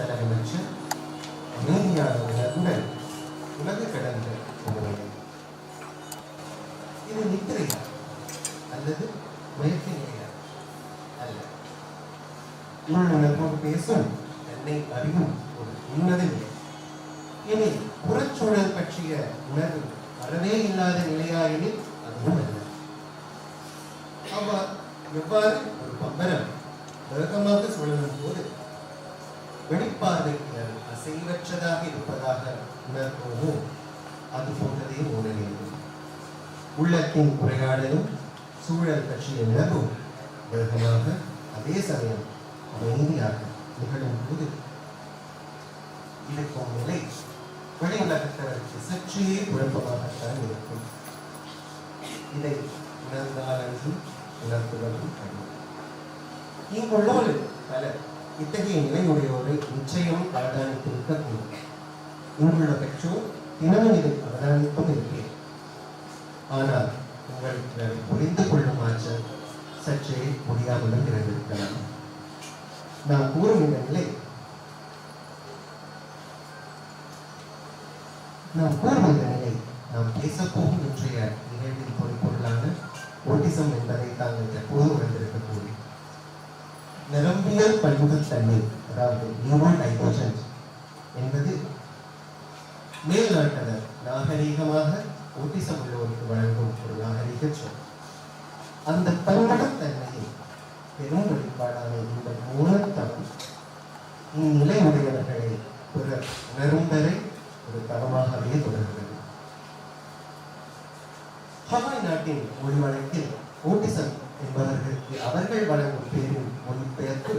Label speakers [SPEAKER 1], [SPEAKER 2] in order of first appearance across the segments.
[SPEAKER 1] செலவமற்ற அமைதியான உணர்வுடன் உலக கடந்த இது நித்திரையா இதை உணர்ந்தால் உணர்த்துவதும் கடினம் இங்குள்ளோர் பலர் இத்தகைய நிலையுடையோரை நிச்சயம் அவதானித்திருக்கக்கூடும். இங்குள்ள பெற்றோர் தினமும் இதை அவதானித்தும் இருக்கிறேன். ஆனால் உங்களுக்கு புரிந்து கொள்ளும் ஆற்றல் சற்றே முடியாமலும் இருந்திருக்கலாம் நான் கூறும் இந்த நிலை. நாம் கூறும் இந்த நாம் பேசப்போகும் இன்றைய நிகழ்வின் பொருளான ஓட்டிசம் என்பதை தாங்கள் எப்போது உணர்ந்திருக்கக்கூடும் நிரம்பியல் பன்முகத்தன்மை அதாவது நியூரோ டைவர்ஜென்ட் என்பது மேல் நாட்டவர் நாகரீகமாக ஓட்டிசம் உள்ளவருக்கு வழங்கும் ஒரு நாகரீக சொல். அந்த பன்முகத்தன்மையை பெரும் வெளிப்பாடான இந்த மூலத்தம் இந்நிலை உடையவர்களை பிறர் உணரும் ஒரு தரமாகவே தொடர்கிறது. ஹவாய் நாட்டின் மொழி வழக்கில் ஓட்டிசம் என்பவர்களுக்கு அவர்கள் வழங்கும் பெயரின் மொழிபெயர்ப்பு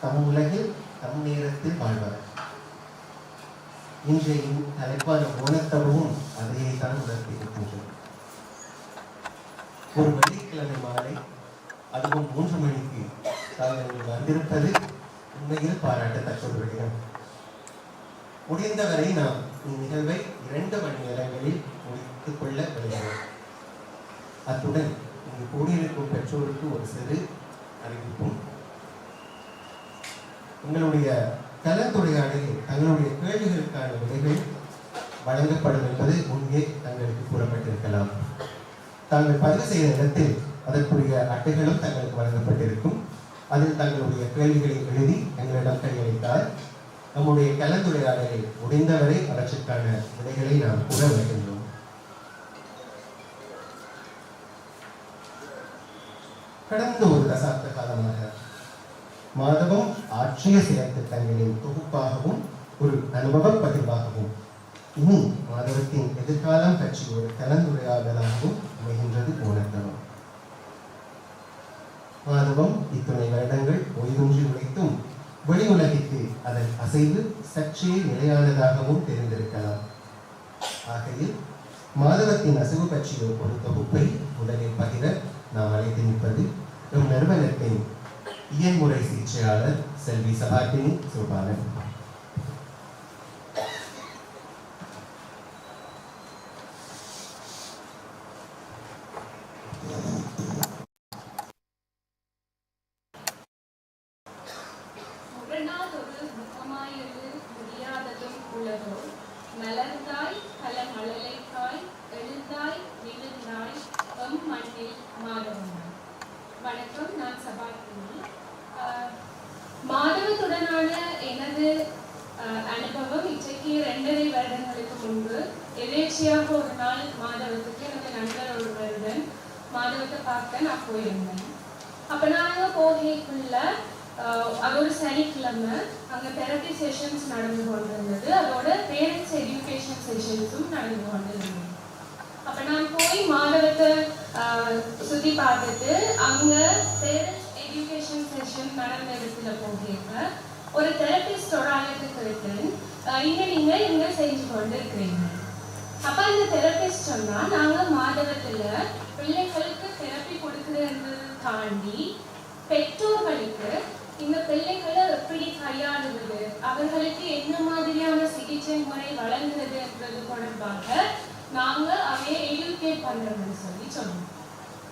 [SPEAKER 1] தம் உலகில் தம் நேரத்தில் வாழ்வார் இன்றைய தலைப்பான ஓணத்தமும் அதையே தான் உணர்த்தியிருக்கின்றது ஒரு வெள்ளிக்கிழமை மாலை அதுவும் மூன்று மணிக்கு தாங்கள் வந்திருப்பது உண்மையில் பாராட்டத்தக்க ஒரு விடயம். முடிந்தவரை நாம் இந்நிகழ்வை இரண்டு மணி நேரங்களில் முடித்து கொள்ள விளைகிறோம் அத்துடன் இங்கு கூடியிருக்கும் பெற்றோருக்கு ஒரு சிறு அறிவிப்பும். உங்களுடைய கலந்துரையாடலில் தங்களுடைய கேள்விகளுக்கான விடைகள் வழங்கப்படும் என்பது முன்பே தங்களுக்கு கூறப்பட்டிருக்கலாம். தாங்கள் பதிவு செய்த இடத்தில் அதற்குரிய அட்டைகளும் தங்களுக்கு வழங்கப்பட்டிருக்கும். அதில் தங்களுடைய கேள்விகளை எழுதி எங்களிடம் கையளித்தால் நம்முடைய கலந்துரையாடலில் முடிந்தவரை அவற்றுக்கான விடைகளை நாம் கூற வருகின்றோம் கடந்த ஒரு தசாப்த காலமாக மாதவம் ஆற்றிய சில திட்டங்களின் தொகுப்பாகவும் ஒரு அனுபவ பதிவாகவும் இனி மாதவத்தின் எதிர்காலம் பற்றி ஒரு கலந்துரையாடலாகவும் அமைகின்றது ஓனத்தவம் மாதவம் இத்துணை வருடங்கள் ஓய்வின்றி உழைத்தும் வெளி உலகிற்கு அதன் அசைவு சற்றே நிலையானதாகவும் தெரிந்திருக்கலாம். ஆகையில் மாதவத்தின் அசைவு பற்றிய ஒரு தொகுப்பை முதலில்
[SPEAKER 2] ये मुरई शिक्षा सेल्वी सभा की चौपाल है அங்க தெரப்பி செஷன்ஸ் நடந்து கொண்டிருந்தது. அதோட பேரண்ட்ஸ் எஜுகேஷன் செஷன்ஸும் நடந்து கொண்டிருந்தது. அப்போ நான் போய் மாணவத்தை ஆஹ், சுத்தி பார்த்துட்டு அங்க பேரண்ட்ஸ் எஜுகேஷன் செஷன் நடந்த இடத்துல போகிறப்ப ஒரு தெரப்பிஸ்டோட அழைப்பு கேட்டேன் இங்கே நீங்கள் நீங்க செஞ்சு கொண்டு இருக்கிறீங்க அப்போ அந்த தெரபிஸ்ட் சொன்னால் நாங்கள் மாதவத்தில் பிள்ளைகளுக்கு தெரப்பி கொடுக்குறதை தாண்டி பெற்றோர்களுக்கு இந்த பிள்ளைகளை எப்படி கையாளுவது? அவர்களுக்கு என்ன மாதிரியான சிகிச்சை முறை வழங்குறதுன்றது தொடர்பாக நாங்க அவைய எஜுகேட் பண்றோம்னு சொல்லி சொன்னோம்.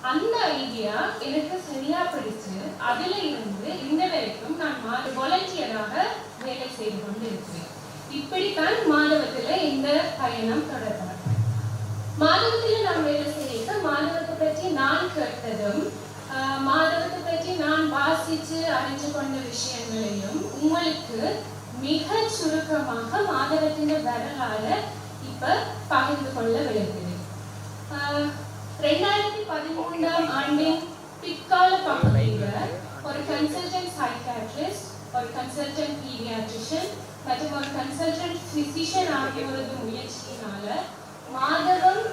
[SPEAKER 2] அந்த ஐடியா எனக்கு சரியா பிடிச்சு அதுல இருந்து இந்த வரைக்கும் நான் வாலண்டியராக வேலை செய்து கொண்டு இருக்கிறேன் இப்படித்தான் மாதவத்துல இந்த பயணம் தொடர்பாக மாதவத்துல நான் வேலை செய்ய மாதவத்தை பற்றி நான் கேட்டதும் ஆஹ், மாதவத்தை பற்றி நான் வாசிச்சு அறிந்து கொண்ட விஷயங்களையும் உங்களுக்கு மிக சுருக்கமாக மாதவத்தின் வரலாறு இப்ப பகிர்ந்து கொள்ள விரும்புகிறேன். ஆஹ், ரெண்டாயிரத்தி பதிமூன்றாம் ஆண்டின் பிற்கால பகுதியில் ஒரு கன்சல்டன்ட் சைக்காட்ரிஸ்ட் ஒரு கன்சல்டன்ட் பீடியாட்ரிஷியன் மற்றும் ஒரு கன்சல்டன்ட் பிசிஷியன் ஆகியோரது முயற்சியினால மாதவம்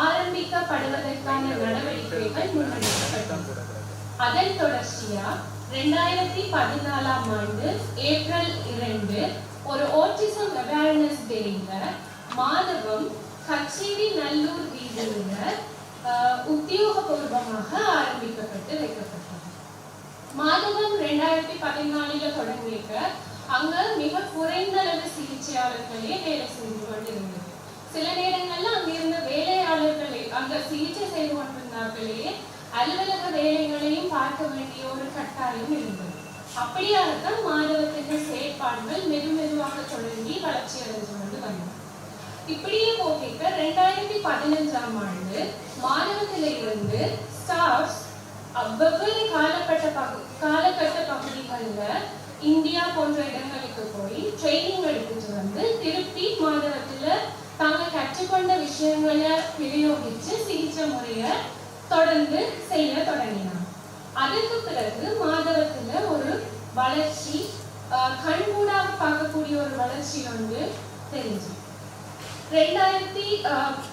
[SPEAKER 2] ஆரம்பிக்கப்படுவதற்கான நடவடிக்கைகள் முன்னெடுக்கப்பட்டது அதன் தொடர்ச்சியா ரெண்டாயிரத்தி பதினாலாம் ஆண்டு ஏப்ரல் இரண்டு ஒரு ஓட்டிசம் அவேர்னஸ் டேல மாதவம் கச்சேரி நல்லூர் வீதியில ஆஹ், உத்தியோகபூர்வமாக ஆரம்பிக்கப்பட்டு வைக்கப்பட்டது. மாதவம் ரெண்டாயிரத்தி பதினாலில் தொடங்கியிருக்க அங்க மிக குறைந்த அளவு சிகிச்சையாளர்களே வேலை செஞ்சு கொண்டிருந்தது சில நேரங்கள்ல அங்கிருந்த வேலையாளர்களே அங்க சிகிச்சை செய்து கொண்டிருந்தார்களே அலுவலக வேலைகளையும் பார்க்க வேண்டிய ஒரு கட்டாயம் இருந்தது. அப்படியாகத்தான் மாணவத்தின் செயற்பாடுகள் மெது மெதுவாக தொடங்கி வளர்ச்சி அடைந்து கொண்டு வந்தது. இப்படியே போகிக்க ரெண்டாயிரத்தி பதினஞ்சாம் ஆண்டு மாணவத்தில இருந்து ஸ்டார்ஸ் வெவ்வேறு காலகட்ட பகு காலகட்ட பகுதிகளில் இந்தியா போன்ற இடங்களுக்கு போய் ட்ரைனிங் எடுத்துட்டு வந்து திருப்பி மாணவத்துல தாங்க கற்றுக்கொண்ட விஷயங்களை விநியோகித்து சிகிச்சை முறையை தொடர்ந்து செய்ய தொடங்கினார். அதுக்கு பிறகு மாதவத்துல ஒரு வளர்ச்சி கண்கூடாக பார்க்கக்கூடிய ஒரு வளர்ச்சி வந்து தெரிஞ்சு ரெண்டாயிரத்தி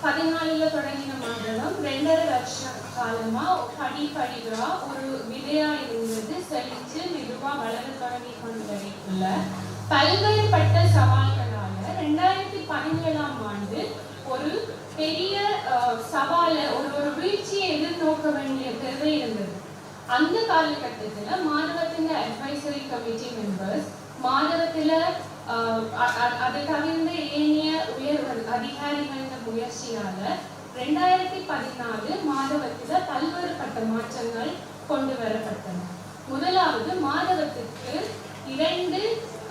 [SPEAKER 2] பதினாலுல தொடங்கின மாதம் ரெண்டரை வருஷம் காலமா படிப்படிவா ஒரு விதையா இருந்தது செழிச்சு மெதுவா வளர தொடங்கி கொண்டு வரைக்குள்ள பல்வேறுபட்ட சவால்களால ரெண்டாயிரத்தி பதினேழாம் ஆண்டு ஒரு பெரிய சவால ஒரு ஒரு வீழ்ச்சியை எதிர்நோக்க வேண்டிய தேவை இருந்தது. அந்த காலகட்டத்துல மாணவத்தின் அட்வைசரி கமிட்டி மெம்பர்ஸ் மாணவத்துல ஆஹ், அதை தவிர்ந்த ஏனைய உயர் அதிகாரிகளின் முயற்சியால ரெண்டாயிரத்தி பதினாலு மாதவத்துல பல்வேறுபட்ட மாற்றங்கள் கொண்டு வரப்பட்டன. முதலாவது மாதவத்துக்கு இரண்டு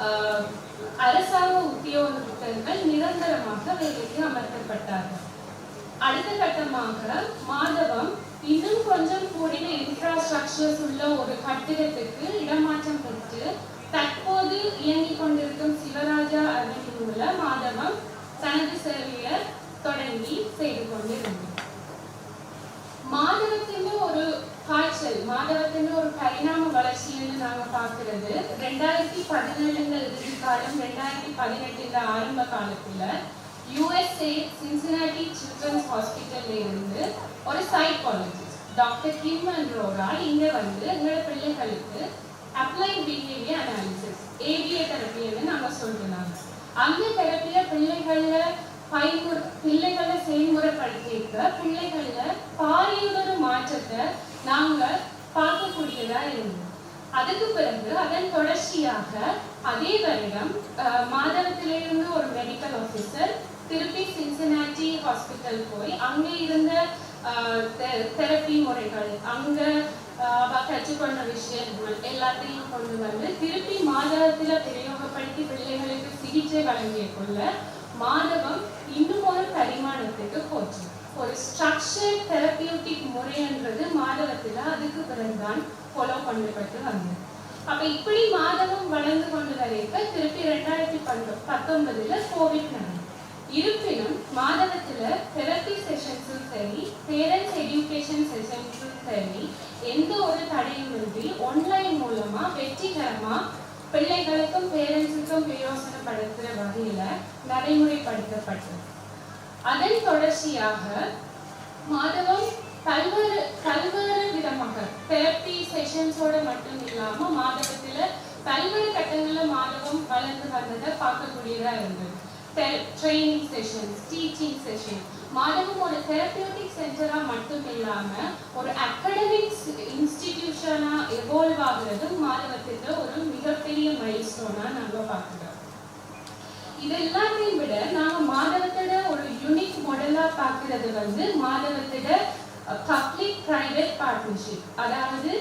[SPEAKER 2] ஆஹ், அரசாங்க உத்தியோகத்தர்கள் நிரந்தரமாக வேலைக்கு அமர்த்தப்பட்டார்கள். அடுத்த கட்டமாக மாதவம் இன்னும் கொஞ்சம் கூடின இன்ஃப்ராஸ்ட்ரக்சர்ஸ் உள்ள ஒரு கட்டிடத்துக்கு இடமாற்றம் பெற்று தற்போது இயங்கிக் கொண்டிருக்கும் சிவராஜா அவென்யூல மாதவம் தனது சேவையை தொடங்கி செய்து கொண்டிருந்தது மாதவத்தின் ஒரு காய்ச்சல் மாதவத்தின் ஒரு பரிணாம வளர்ச்சின்னு நாங்கள் பார்க்கறது. ரெண்டாயிரத்தி பதினேழுங்க இறுதி காலம் ரெண்டாயிரத்தி பதினெட்டுல ஆரம்ப காலத்தில் யூஎஸ்ஏ சின்சினாட்டி சில்ட்ரன்ஸ் ஹாஸ்பிட்டல்ல இருந்து ஒரு psychologist doctor Kim and Rora வந்து எங்களோட பிள்ளைகளுக்கு அப்ளைட் பிஹேவியர் அனாலிசிஸ் ஏபிஏ தெரப்பின்னு நாங்கள் சொல்றாங்க அந்த தெரப்பியில் பிள்ளைகளில் பயன்புற பிள்ளைகளை செயல்முறைப்படுத்திக்க பிள்ளைகள பாரியுள்ள மாற்றத்தை நாங்க பார்க்கக்கூடியதா இருந்தோம் அதுக்கு பிறகு அதன் தொடர்ச்சியாக அதே வருடம் மாதவத்திலிருந்து ஒரு மெடிக்கல் ஆஃபீஸர் திருப்பி சின்சினாட்டி ஹாஸ்பிட்டல் போய் அங்கே இருந்த தெரப்பி முறைகள் அங்க அஹ், அவ கற்றுக்கொண்ட விஷயங்கள் எல்லாத்தையும் கொண்டு வந்து திருப்பி மாதவத்துல பிரயோகப்படுத்தி பிள்ளைகளுக்கு சிகிச்சை வழங்கிய கொள்ள மாதவம் இன்னும் ஒரு பரிமாணத்துக்கு போச்சு ஒரு ஸ்ட்ரக்சர் தெரப்பியூட்டிக் முறைன்றது மாதவத்துல அதுக்கு பிறகுதான் ஃபாலோ பண்ணப்பட்டு வந்தது. அப்ப இப்படி மாதவம் வளர்ந்து கொண்டு வரைக்க திருப்பி ரெண்டாயிரத்தி பத்தொ பத்தொன்பதுல கோவிட் நடந்தது. இருப்பினும் மாதவத்துல தெரப்பி செஷன்ஸும் சரி பேரண்ட்ஸ் எஜுகேஷன் செஷன்ஸும் சரி எந்த ஒரு தடையும் தடையுமின்றி ஆன்லைன் மூலமா வெற்றிகரமா பிள்ளைகளுக்கும் பேரண்ட்ஸுக்கும் பிரயோசனப்படுத்துகிற வகையில நடைமுறைப்படுத்தப்பட்டது. அதன் தொடர்ச்சியாக மாதவம் பல்வேறு பல்வேறு விதமாக தெரப்பி செஷன்ஸோட மட்டும் இல்லாம மாதவத்தில் பல்வேறு கட்டங்களில் மாதவம் வளர்ந்து வந்ததை பார்க்கக்கூடியதா இருந்தது. ட்ரைனிங் செஷன்ஸ் டீச்சிங் செஷன் மாதவம் ஒரு தெரப்பியூட்டிக் சென்டரா மட்டும் இல்லாம ஒரு அகடமிக் இன்ஸ்டிடியூஷனா எவால்வ் ஆகுறது மாதவத்துல ஒரு மிகப்பெரிய மைல்ஸ்டோனா நாங்க பார்க்கிறோம் இது எல்லாத்தையும் விட நாம மாதவத்தோட ஒரு யூனிக் மாடலா பாக்குறது வந்து மாதவத்தோட பப்ளிக் பிரைவேட் பார்ட்னர்ஷிப் அதாவது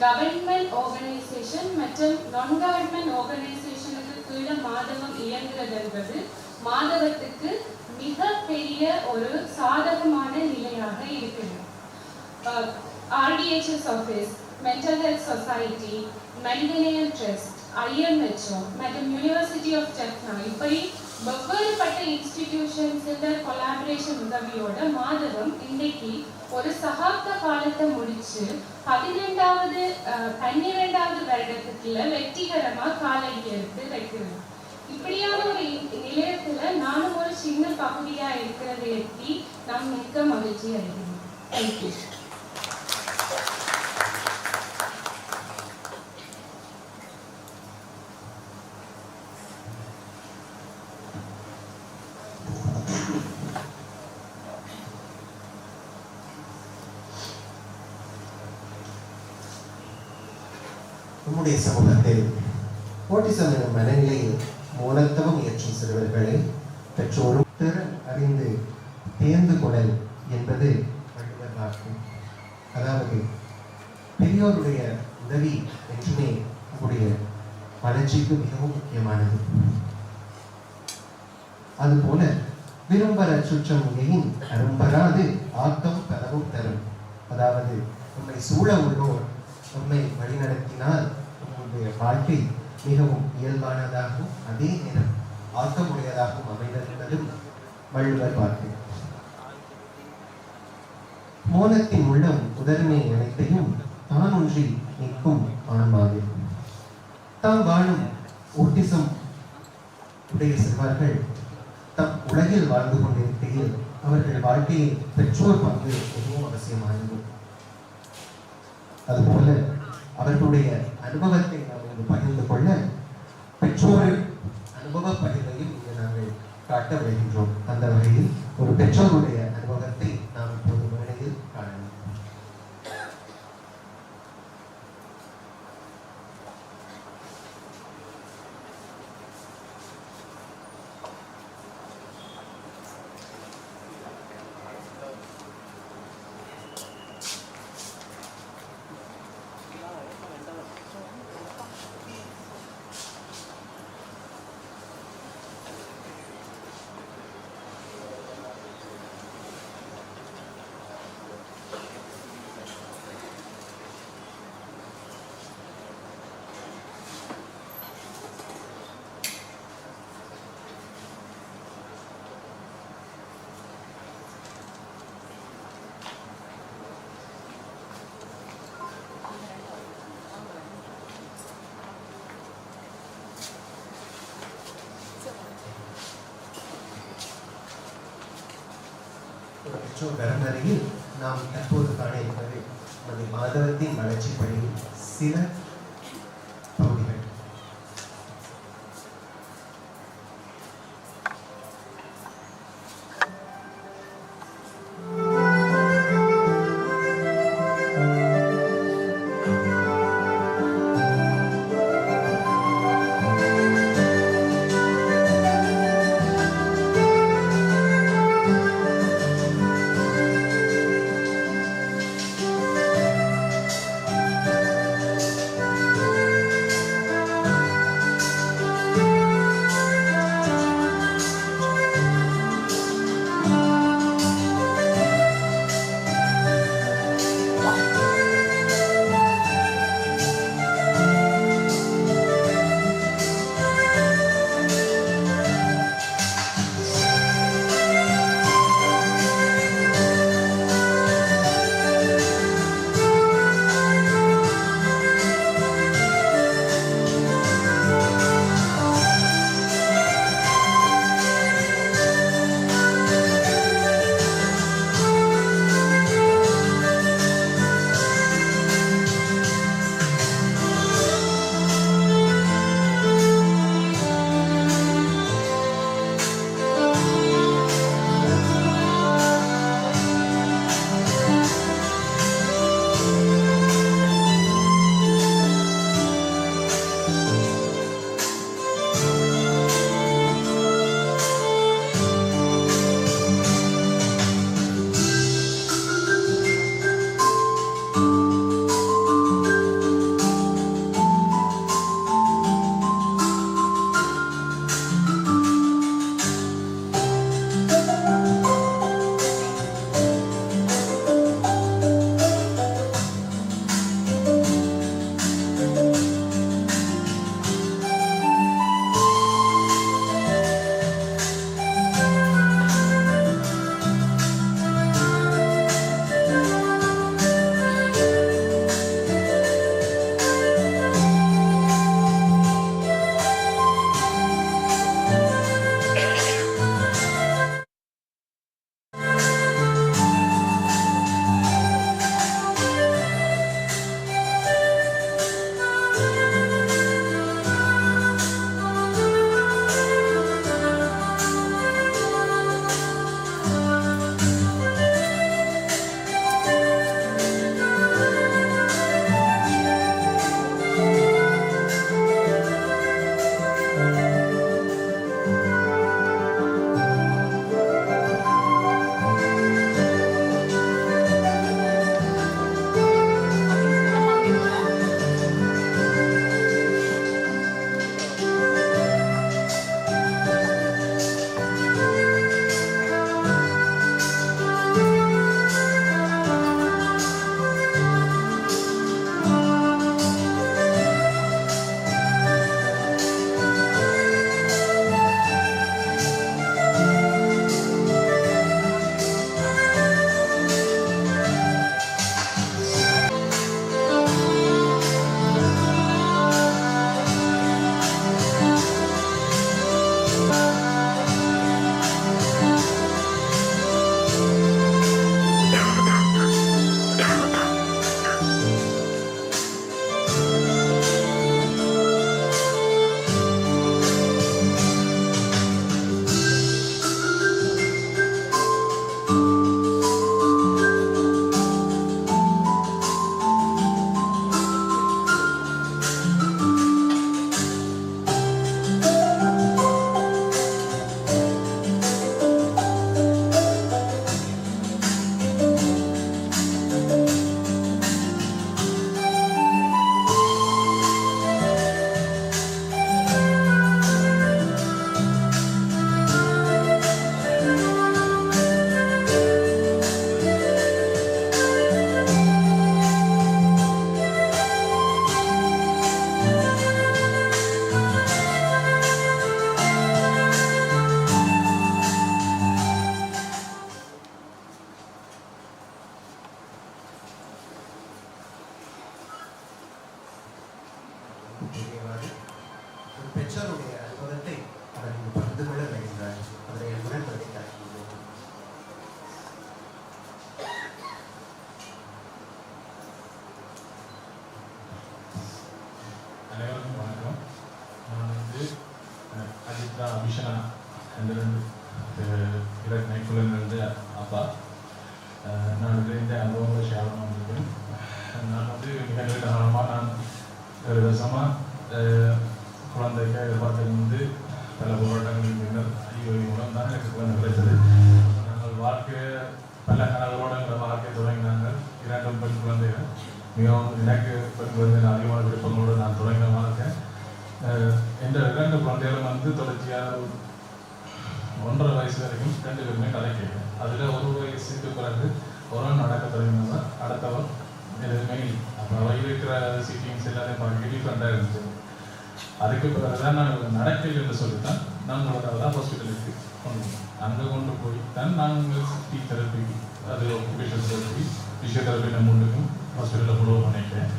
[SPEAKER 2] கவர்மெண்ட் ஆர்கனைசேஷன் மற்றும் நான் கவர்மெண்ட் ஆர்கனைசேஷனுக்கு கீழே மாதவம் இயங்குறது என்பது மாதவத்துக்கு மிகப்பெரிய ஒரு சாதகமான நிலையாக இருக்குது RDHS office mental health society மனிதநேய ட்ரஸ்ட் ஐஎம்ஹெச்ஓ மற்றும் யூனிவர்சிட்டி ஆஃப் டெக்னா இப்படி வெவ்வேறுபட்ட இன்ஸ்டிடியூஷன்ஸோட கொலாபரேஷன் உதவியோட மாதவம் இன்றைக்கு ஒரு சகாப்த காலத்தை முடிச்சு பதினெண்டாவது அஹ், பன்னிரெண்டாவது வருடத்துக்குள்ள வெற்றிகரமா காலடி எடுத்து வைக்கிறது. இப்படியான ஒரு நிலையத்துல நானும் ஒரு சின்ன பகுதியா இருக்கிறது எப்படி நாம் மிக்க மகிழ்ச்சி அடைகிறோம் தேங்க்யூ
[SPEAKER 1] நம்முடைய சமூகத்தில் ஓட்டிசம் எனும் மனநிலையில் மூலத்தவம் இயற்றும் சிறுவர்களை பெற்றோரும் அறிந்து தேர்ந்து கொடல் என்பது வள்ளுவர் அதாவது பெரியோருடைய உதவி என்றுமே நம்முடைய வளர்ச்சிக்கு மிகவும் முக்கியமானது. அதுபோல விரும்பர சுற்றம் எயின் அரும்பராது ஆக்கம் கதவும் தரும். அதாவது உண்மை சூழ உள்ளோர் உண்மை வழிநடத்தினால் உங்களுடைய வாழ்க்கை மிகவும் இயல்பானதாகவும் அதே நேரம் ஆக்கமுடையதாகவும் அமைந்திருப்பதும் வள்ளுவர் வாக்கு மோனத்தின் உள்ளம் உதர்மை அனைத்தையும் தான் ஒன்றி நிற்கும் ஆன்மாவே. தாம் வாழும் ஓட்டிசம் உடைய சிறுவர்கள் தம் உலகில் வாழ்ந்து கொண்டிருக்கையில் அவர்கள் வாழ்க்கையில் பெற்றோர் பங்கு மிகவும் அவசியமானது. அதுபோல அவர்களுடைய அனுபவத்தை நாம் இங்கு பகிர்ந்து கொள்ள பெற்றோரின் அனுபவ பகிர்வையும் இங்கு நாங்கள் காட்ட விளைகின்றோம் அந்த வகையில் ஒரு பெற்றோருடைய அனுபவத்தை நாம் இப்போது மேடையில் காணலாம் ஒரு பெற்றோர் நாம் தற்போது காண இருப்பது நமது மாதவத்தின் வளர்ச்சி சில
[SPEAKER 3] செய்யவாறு ஒரு பெற்றோருடைய அனுபவத்தை அவர்கள் பகிர்ந்து கொள்ள வருகின்றார் அவருடைய உணர்வதை காட்டுகின்றோம் அனைவருக்கும் வணக்கம். நான் வந்து அஜித்ரா அபிஷனா. குழந்தைகளும் வந்து தொடர்ச்சியாக ஒன்றரை வயசு வரைக்கும் ரெண்டு பேருமே கதைக்கல அதில் ஒரு வயசுக்கு பிறகு ஒருவன் நடக்க தொடங்கினவன் அடுத்தவன் எதுவுமே இல்லை அப்போ வயது இருக்கிற சீட்டிங்ஸ் எல்லாத்தையும் பார்க்க டிஃப்ரெண்டாக இருந்துச்சு. அதுக்கு பிறகு தான் நாங்கள் நடக்கல என்று சொல்லித்தான். நாங்கள் தான் ஹாஸ்பிட்டலுக்கு கொண்டு அங்கே கொண்டு போய் தான் நாங்கள் சிட்டி தெரப்பி அது ஒக்குபேஷன் தெரப்பி ஃபிசியோதெரப்பி நம்ம முன்னுக்கும் ஹாஸ்பிட்டலில் ஃபாலோ பண்ணிட்டேன்.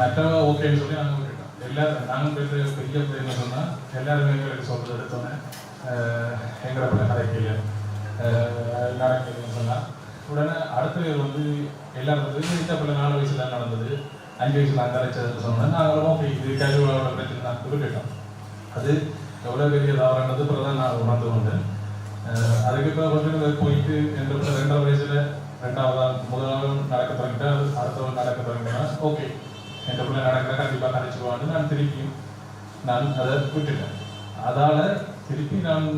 [SPEAKER 3] மற்ற ஓகேன்னு சொல்லி நாங்கள் விட்டுட்டோம் எல்லாரும் நாங்கள் பெரிய பெரிய பிள்ளைங்க சொன்னால் எல்லாருமே எங்களுக்கு சொல்கிறது எடுத்தோன்னே எங்களை பிள்ளை நடக்கல நடக்கலன்னு சொன்னால் உடனே அடுத்த பேர் வந்து எல்லாரும் வந்து இந்த பிள்ளை நாலு வயசுல நடந்தது அஞ்சு வயசுல அங்கே அரைச்சதுன்னு சொன்னோன்னா நாங்களும் ஓகே இது கேஜுவலோட பிரச்சனை நான் குறிப்பிட்டோம் அது எவ்வளோ பெரிய தவறானது பிறகு தான் நான் உணர்ந்து கொண்டேன். அஹ் அதுக்கு பிறகு வந்து போயிட்டு என்ற பிள்ளை ரெண்டரை வயசுல ரெண்டாவதா முதலாவது நடக்க தொடங்கிட்டா அடுத்தவன் நடக்க தொடங்கினா ஓகே என்ற பிள்ளை நடக்கிற கண்டிப்பாக கதைச்சிருவான்னு நான் திருப்பியும் நான் அதை விட்டுட்டேன். அதால் திருப்பி நான்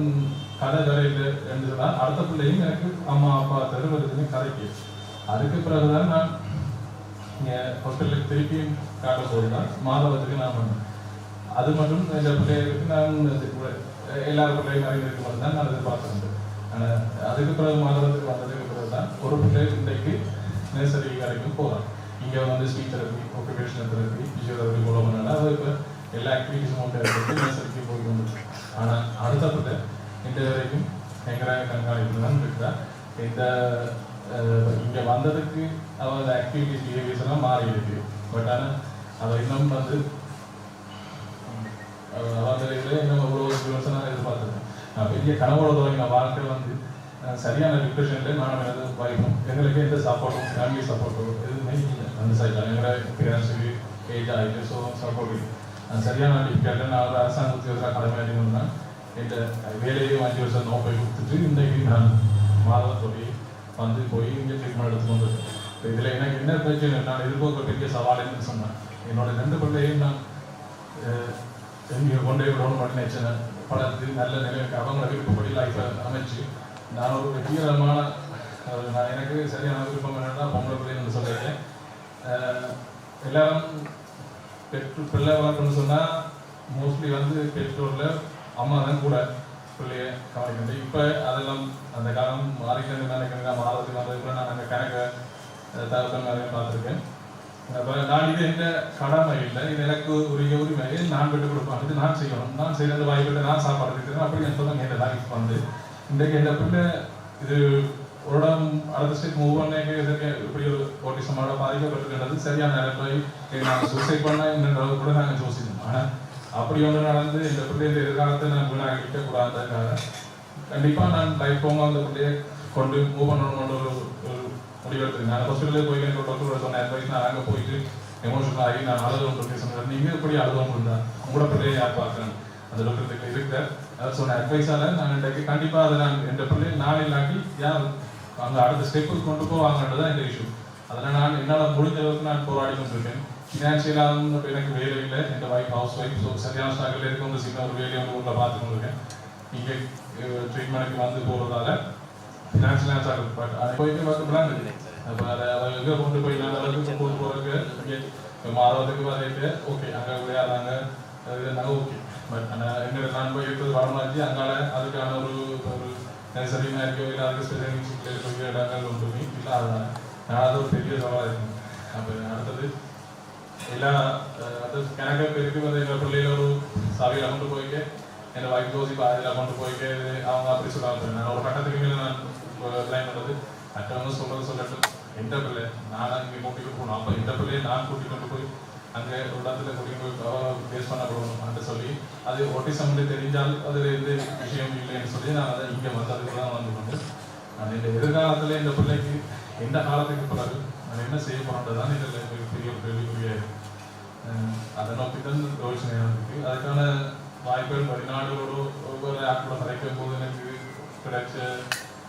[SPEAKER 3] கதை வரையில் இருந்ததுனா அடுத்த பிள்ளையும் எனக்கு அம்மா அப்பா தருவதுன்னு கதைக்கு. அதுக்கு பிறகுதான் நான் இங்கே ஹோட்டலுக்கு திருப்பியும் காட்ட போதுதான் மாதவத்துக்கு நான் பண்ணேன். அது மட்டும் இந்த பிள்ளைகளுக்கு நான் எல்லா பிள்ளையும் அறிஞருக்கு மட்டும் தான் நான் எதிர்பார்த்துருந்தேன் ஆனால் அதுக்கு பிறகு மாதவத்துக்கு வந்ததுக்கு பிறகு தான் ஒரு பிள்ளை இன்றைக்கு நேசரி வரைக்கும் போகிறான் இங்கே வந்து speech therapy occupational therapy physiotherapy மூலம் பண்ணால. அது இப்போ எல்லா ஆக்டிவிட்டீஸும் கொண்டு எடுத்து போய் வந்துச்சு. ஆனால் அடுத்தப்பட்ட இந்த வரைக்கும் எங்கராக கண்காணிப்பு தான் இருக்கா இந்த இங்கே வந்ததுக்கு அவள் ஆக்டிவிட்டிஸ் பிஹேவியர்ஸ் எல்லாம் மாறி இருக்கு. பட் ஆனால் அதை இன்னும் வந்து அவர்களிலே இன்னும் அவ்வளோ வருஷம் நான் எதிர்பார்த்துருக்கேன். நான் பெரிய கனவோட தொடங்கின வாழ்க்கை வந்து சரியான டிப்ரெஷன்லேயே நானும் எனது வாய்ப்பும் எங்களுக்கு எந்த சப்போர்ட்டும் ஃபேமிலி சப்போர்ட்டோ எதுவுமே இல்லை அந்த சைடில் எங்களை பேரண்ட்ஸுக்கு ஏஜ் ஆகிட்டு ஸோ சப்போர்ட் இல்லை நான் சரியான டிஃபிகல்ட்டு நான் ஒரு அரசாங்க உத்தியோகத்தில் கடமையாடினா என் வேலையை அஞ்சு வருஷம் நோப்பை கொடுத்துட்டு இன்றைக்கு நான் மாதம் சொல்லி வந்து போய் இங்கே ட்ரீட்மெண்ட் எடுத்துக்கொண்டு இருக்கேன். இப்ப இதில் எனக்கு என்ன பிரச்சனை நான் எதிர்பார்க்க பெரிய சவாலுன்னு சொன்னேன். என்னோட ரெண்டு பிள்ளையும் நான் அஹ், எங்கே கொண்டு போய் விடணும் பண்ணி நினச்சேன். பலருக்கு நல்ல நிலைக்கு அவங்கள விருப்பப்படி லைஃப்பை அமைச்சு நான் ஒரு வெற்றிகரமான நான் எனக்கு சரியான விருப்பம் என்னன்னா பொம்பளை பிள்ளைன்னு சொல்லியிருக்கேன். அஹ், எல்லாரும் பெற்று பிள்ளை வளர்க்கணும்னு சொன்னால் மோஸ்ட்லி வந்து பெற்றோரில் அம்மா தான் கூட பிள்ளைய கவனிக்கிறது இப்போ அதெல்லாம் அந்த காலம் மாறிக்கிறது நினைக்கிறேன் மாறதுக்கு வந்தது கூட நான் அங்கே கணக்கு தகவல் நிறைய பார்த்துருக்கேன். அப்போ நான் இது எந்த கடமை இல்லை இது எனக்கு உரிய உரிமை நான் விட்டு கொடுப்பேன் இது நான் செய்யணும். நான் செய்யறது வாய்ப்பு நான் சாப்பாடு இருக்கிறேன் அப்படின்னு என் சொல்லுங்க என் லைஃப் வந்து இன்றைக்கு என் பிள்ளை இது ஒரு அடுத்த ஸ்டெப் மூவ் பண்ணேங்க இதற்கு இப்படி ஒரு ஓட்டிசமோட பாதிக்கப்பட்டிருக்கின்றது சரியான நிலைமை நாங்கள் சூசைட் பண்ண என்னன்ற கூட நாங்கள் யோசிக்கணும். ஆனால் அப்படி ஒன்று நடந்து இந்த பிள்ளை எதிர்காலத்தில் எதிர்காலத்தை நான் வீணாக்கிக்க கூடாதுக்காக கண்டிப்பாக நான் லைஃப் போங்க அந்த பிள்ளையை கொண்டு மூவ் பண்ணணும்னு ஒரு ஒரு முடிவெடுத்து நான் ஹாஸ்பிட்டலே போய் எனக்கு டாக்டர் சொன்ன அட்வைஸ் நான் அங்கே போயிட்டு எமோஷனல் ஆகி நான் அழுது ஒன்று சொன்னேன் நீங்கள் எப்படி அழுதவும் இருந்தா உங்களோட பிள்ளையை யார் பார்க்குறேன் அந்த டாக்டர் இருக்க அதை சொன்ன அட்வைஸால் நான் இன்றைக்கு கண்டிப்பாக அதை நான் என் பிள்ளையை நான் இல்லாட்டி யார் அங்கே அடுத்த ஸ்டெப்புக்கு கொண்டு போவாங்கன்றது தான் இந்த இஷ்யூ அதில் நான் என்னால் முடிஞ்ச அளவுக்கு நான் போராடி கொண்டிருக்கேன் ஃபினான்ஷியலாக இப்போ எனக்கு வேலை இல்லை. என் வைஃப் ஹவுஸ் ஒய்ஃப் ஸோ சரியான ஸ்ட்ரகிள் இருக்க. ஒரு சின்ன ஒரு வேலையை வந்து உள்ள பார்த்து கொண்டிருக்கேன் இங்கே ட்ரீட்மெண்ட்டுக்கு வந்து போகிறதால ஃபினான்ஷியலாக ஸ்ட்ரகிள் பட் அது போயிட்டு பார்த்து பிளான் இல்லை அப்போ அதை எங்கே கொண்டு போய் நான் அளவுக்கு கொண்டு போகிறதுக்கு இங்கே மாறுறதுக்கு வரையிட்டு ஓகே அங்கே விளையாடுறாங்க அது நாங்கள் ஓகே பட் ஆனால் எங்களுக்கு நான் போய் இருக்கிறது வரமாச்சு அதனால அதுக்கான ஒரு ஒரு நர்சரினா இருக்கோ இல்லை அதுக்கு ஸ்பெஷல் இருக்கக்கூடிய இடங்கள் ஒன்றுமே இல்லாததான் நான் அது ஒரு பெரிய சவாலாக இருக்கும் அப்போ அடுத்தது எல்லா அது கணக்கு பேருக்கு வந்து எங்கள் பிள்ளையில ஒரு சபையில் கொண்டு போய்க்க என் வைஃப் தோசி பாதியில் கொண்டு போய்க்க அவங்க அப்படி சொல்லாங்க நான் ஒரு கட்டத்துக்கு மேலே நான் பிளான் பண்ணுறது மற்றவங்க சொல்றது சொல்லட்டும் எந்த பிள்ளை நான் இங்கே கூட்டிகிட்டு போகணும் அப்போ எந்த பிள்ளையை நான் கூட்டிகிட்டு கொண்டு போய் அங்கே ஒரு இடத்துல கூட்டிகிட்டு போய் ஃபேஸ் பண்ணப்படணும் என்று சொல்லி அது ஒட்டிசம் தெரிஞ்சால் அதில் எந்த விஷயம் இல்லைன்னு சொல்லி நான் அதை இங்கே வந்ததுக்கு தான் வந்து கொண்டு நான் இந்த எதிர்காலத்தில் இந்த பிள்ளைக்கு எந்த காலத்துக்கு பிறகு நான் என்ன செய்ய போறேன்றது தான் இதில் எனக்கு பெரிய ஒரு கேள்விக்குரிய அதை நோக்கி தான் யோசனையாக இருக்குது அதுக்கான வாய்ப்புகள் வெளிநாடுகளோடு ஒவ்வொரு ஆட்களோட கிடைக்கும் போது எனக்கு கிடைச்ச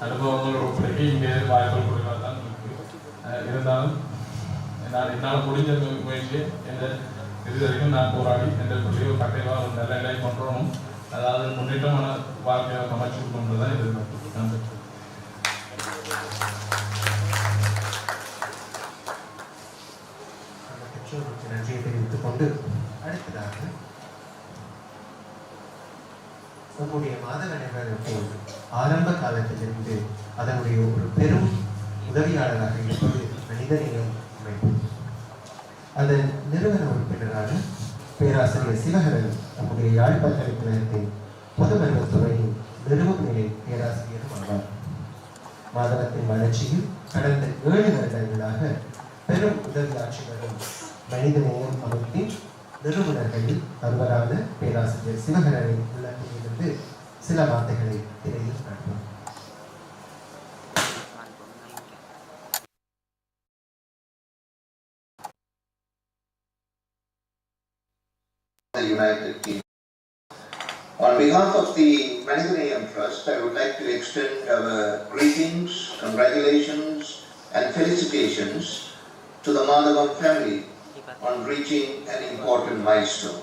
[SPEAKER 3] அனுபவங்களோட ஒப்படைக்க இங்கே வாய்ப்புகள் குறைவாக தான் இருக்குது இருந்தாலும் நான் என்னால் முடிஞ்ச முயற்சியை எந்த இது வரைக்கும் நான் போராடி எந்த பிள்ளையோ கட்டையாக ஒரு நல்ல நிலை கொண்டுறணும் அதாவது முன்னேற்றமான வாழ்க்கையை அமைச்சு கொண்டு தான் எதிர்பார்க்கிறேன் நன்றி.
[SPEAKER 1] அந்த பெற்றோருக்கு நன்றியை தெரிவித்துக் கொண்டு அடுத்ததாக நம்முடைய மாதவ நிறுவனத்தின் ஆரம்ப காலத்திலிருந்து அதனுடைய ஒரு பெரும் உதவியாளராக இருப்பது மனிதநேயம் அமைப்பு. அதன் நிறுவன உறுப்பினரான பேராசிரியர் சிவகரன் நம்முடைய யாழ் பல்கலைக்கழகத்தின் பொதுமருவத் துறையின் நிறுவன நிலை பேராசிரியரும் ஆவார். மாதவத்தின் வளர்ச்சியில் கடந்த ஏழு வருடங்களாக பெரும் உதவி ஆற்றி வரும் மனிதநேயம் அமைப்பின் நிறுவனர்களில் ஒருவரான பேராசிரியர் சிவகரனின் உள்ளத்திலிருந்து சில வார்த்தைகளை திரையில் காண்போம்.
[SPEAKER 4] United Kingdom. On behalf of the Maniganayam Trust, I would like to extend our greetings, congratulations, and felicitations to the Madhavam family on reaching an important milestone.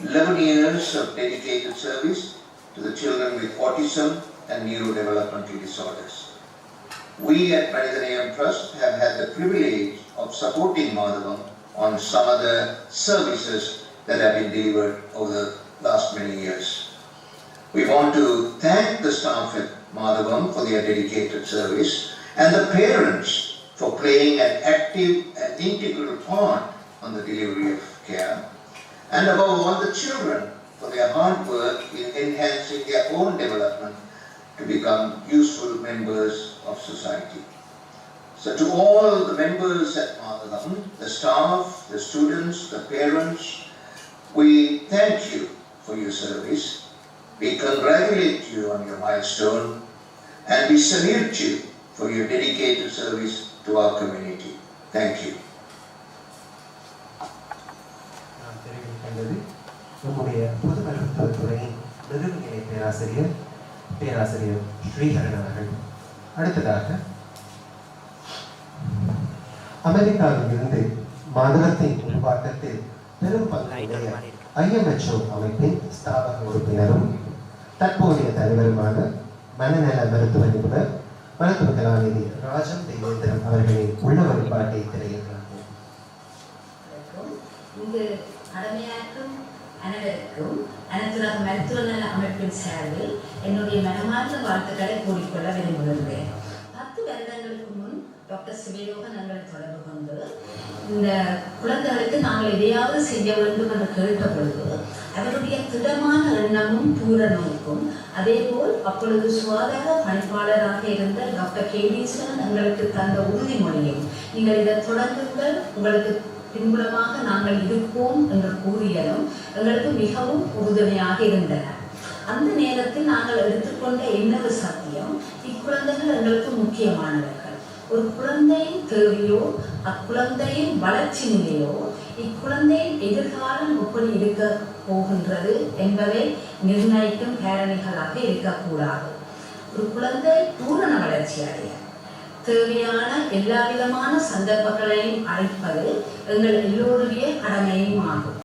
[SPEAKER 4] 11 years of dedicated service to the children with autism and neurodevelopmental disorders. We at Maniganayam Trust have had the privilege of supporting Madhavam on some of the services that have been delivered over the last many years. We want to thank the staff at Madhavam for their dedicated service and the parents for playing an active and integral part on the delivery of care. And above all, the children for their hard work in enhancing their own development to become useful members of society. So to all the members at Madhavam, the staff, the students, the parents, we thank you for your service. We congratulate you on your milestone and we salute you for your dedicated service to our community. Thank you.
[SPEAKER 1] நாம் தெரிவிக்கின்றது நம்முடைய பொது மருத்துவத்துறையின் நிறுவன பேராசிரியர் பேராசிரியர் ஸ்ரீஹரன் அவர்கள் அடுத்ததாக அமெரிக்காவில் இருந்து மாதவத்தின் உருவாக்கத்தில் பெரும் பங்குடைய ஐஎம்ஹெச்ஓ அமைப்பின் ஸ்தாபக உறுப்பினரும் தற்போதைய தலைவருமான மனநல மருத்துவ நிபுணர் மருத்துவ கலாநிதி ராஜம் தேவேந்திரன் அவர்களின் உள்ள வழிபாட்டை திரையில் காண்போம்
[SPEAKER 5] வணக்கம். கடமையாற்றும் அனைவருக்கும் அனைத்துலக மருத்துவ நல அமைப்பின் சார்பில் என்னுடைய மனமார்ந்த வாழ்த்துக்களை கூறிக்கொள்ள விரும்புகின்றேன். பத்து வருடங்கள் டாக்டர் நண்பர் தொடர்பு கொண்டு இந்த குழந்தைகளுக்கு நாங்கள் எதையாவது செய்ய வேண்டும் என்று கேட்ட பொழுது அவருடைய திடமான எண்ணமும் பூரணமுக்கும் அதேபோல் அப்பொழுது சுகாதார பணிப்பாளராக இருந்த டாக்டர் கேடீஸ்வரன் எங்களுக்கு தந்த உறுதிமொழியும் நீங்கள் இதை தொடங்குங்கள் உங்களுக்கு பின்புலமாக நாங்கள் இருப்போம் என்று கூறியதும் எங்களுக்கு மிகவும் உறுதுணையாக இருந்தன. அந்த நேரத்தில் நாங்கள் எடுத்துக்கொண்ட இன்னொரு சத்தியம் இக்குழந்தைகள் எங்களுக்கு முக்கியமானவை. ஒரு குழந்தையின் தேவையோ அக்குழந்தையின் வளர்ச்சி நிலையோ இக்குழந்தையின் எதிர்காலம் எப்படி இருக்க போகின்றது என்பதை நிர்ணயிக்கும் காரணிகளாக இருக்கக்கூடாது. ஒரு குழந்தை பூரண வளர்ச்சி அடைய தேவையான எல்லா விதமான சந்தர்ப்பங்களையும் அழைப்பது எங்கள் எல்லோருடைய கடமையும் ஆகும்.